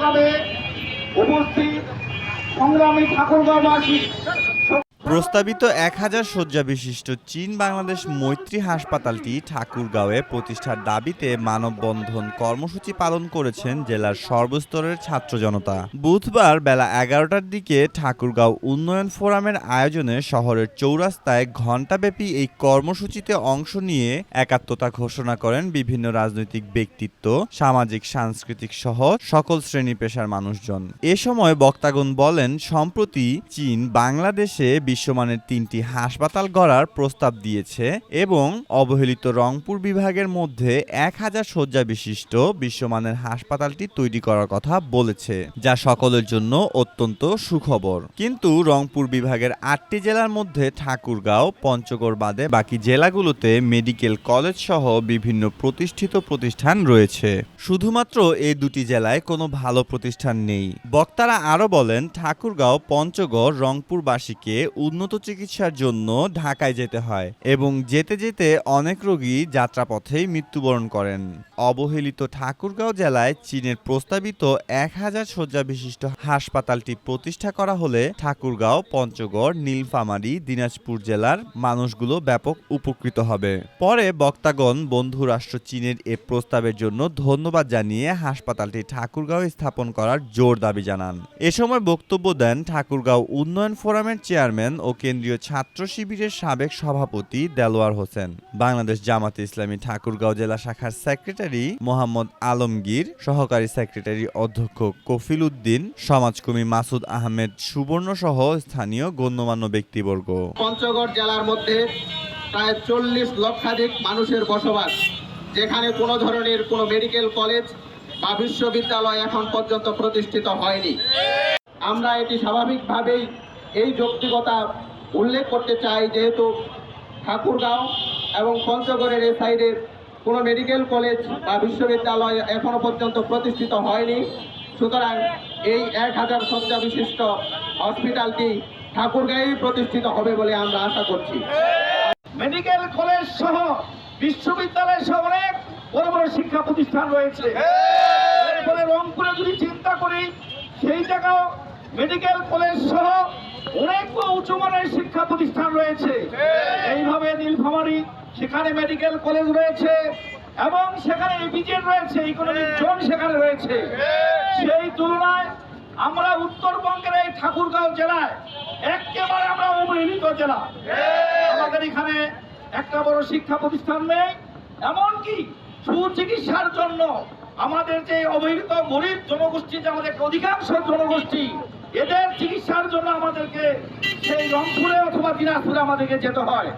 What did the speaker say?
প্রোগ্রামে উপস্থিত সংগ্রামী ঠাকুরগাঁওবাসী প্রস্তাবিত এক হাজার শয্যা বিশিষ্ট চীন বাংলাদেশ মৈত্রী হাসপাতালটি ঠাকুরগাঁওয়ে প্রতিষ্ঠার দাবিতে মানববন্ধন কর্মসূচি পালন করেছেন জেলার সর্বস্তরের ছাত্র জনতা। বুধবার বেলা এগারোটার দিকে ঠাকুরগাঁও উন্নয়ন ফোরামের আয়োজনে শহরের চৌরাস্তায় ঘণ্টাব্যাপী এই কর্মসূচিতে অংশ নিয়ে একাত্মতা ঘোষণা করেন বিভিন্ন রাজনৈতিক ব্যক্তিত্ব, সামাজিক, সাংস্কৃতিক সহ সকল শ্রেণি পেশার মানুষজন। এ সময় বক্তাগণ বলেন, সম্প্রতি চীন বাংলাদেশে বিশ্বমানের তিনটি হাসপাতাল গড়ার প্রস্তাব দিয়েছে এবং অবহেলিত রংপুর বিভাগের মধ্যে এক হাজার শয্যা বিশিষ্ট বিশ্বমানের হাসপাতালটি তৈরি করার কথা বলেছে, যা সকলের জন্য অত্যন্ত সুখবর। কিন্তু রংপুর বিভাগের আটটি জেলার মধ্যে ঠাকুরগাঁও, পঞ্চগড় বাদে বাকি জেলাগুলোতে মেডিকেল কলেজ সহ বিভিন্ন প্রতিষ্ঠিত প্রতিষ্ঠান রয়েছে। শুধুমাত্র এই দুটি জেলায় কোনো ভালো প্রতিষ্ঠান নেই। বক্তারা আরও বলেন, ঠাকুরগাঁও, পঞ্চগড়, রংপুরবাসীকে উন্নত চিকিৎসার জন্য ঢাকায় যেতে হয় এবং যেতে যেতে অনেক রোগী যাত্রাপথেই মৃত্যুবরণ করেন। অবহেলিত ঠাকুরগাঁও জেলায় চীনের প্রস্তাবিত এক হাজার শয্যা বিশিষ্ট হাসপাতালটি প্রতিষ্ঠা করা হলে ঠাকুরগাঁও, পঞ্চগড়, নীলফামারী, দিনাজপুর জেলার মানুষগুলো ব্যাপক উপকৃত হবে। পরে বক্তাগণ বন্ধু রাষ্ট্র চীনের এ প্রস্তাবের জন্য ধন্যবাদ জানিয়ে হাসপাতালটি ঠাকুরগাঁও স্থাপন করার জোর দাবি জানান। এ সময় বক্তব্য দেন ঠাকুরগাঁও উন্নয়ন ফোরামের চেয়ারম্যান ও কেন্দ্রীয় ছাত্র শিবিরের সাবেক সভাপতি দেলোয়ার হোসেন। বাংলাদেশ জামাতে ইসলামী ঠাকুরগাঁও জেলা শাখার সেক্রেটারি মোহাম্মদ আলমগীর, সহকারী সেক্রেটারি অধ্যক্ষ কফিল উদ্দিন, সমাজকর্মী মাসুদ আহমেদ সুবর্ণ সহ স্থানীয় গণ্যমান্য ব্যক্তিবর্গ। পঞ্চগড় জেলার মধ্যে প্রায় চল্লিশ লক্ষাধিক মানুষের বসবাস, যেখানে কোনো ধরনের কোনো মেডিকেল কলেজ বা বিশ্ববিদ্যালয় এখন পর্যন্ত প্রতিষ্ঠিত হয়নি। আমরা এটি স্বাভাবিকভাবেই এই যৌক্তিকতা উল্লেখ করতে চাই যেহেতু ঠাকুরগাঁও এবং পঞ্চগড়ের এই সাইডের কোনো মেডিকেল কলেজ বা বিশ্ববিদ্যালয় এখনও পর্যন্ত প্রতিষ্ঠিত হয়নি। সুতরাং এই এক হাজার শয্যা বিশিষ্ট হসপিটালটি ঠাকুরগাঁয়েই প্রতিষ্ঠিত হবে বলে আমরা আশা করছি। মেডিকেল কলেজ সহ বিশ্ববিদ্যালয় সহ অনেক বড় বড় শিক্ষা প্রতিষ্ঠান রয়েছে। এরপরে রংপুরে যদি চিন্তা করি সেই জায়গাও মেডিকেল কলেজ সহ অনেক উঁচু মানের শিক্ষা প্রতিষ্ঠান রয়েছে। এইভাবে নীলফামারী সেখানে মেডিকেল কলেজ রয়েছে এবং সেখানে এপিজেড রয়েছে ইকোনমিক জোন সেখানে রয়েছে। সেই তুলনায় আমরা উত্তরবঙ্গের এই ঠাকুরগাঁও জেলায় একেবারে আমরা অবহেলিত জেলা। আমাদের এখানে একটা বড় শিক্ষা প্রতিষ্ঠান নেই, এমনকি সুচিকিৎসার জন্য আমাদের যে অবহেলিত গরিব জনগোষ্ঠী যে আমাদের অধিকাংশ জনগোষ্ঠী, এদের চিকিৎসার জন্য আমাদেরকে রংপুরে অথবা দিনাজপুরে আমাদেরকে যেতে হয়।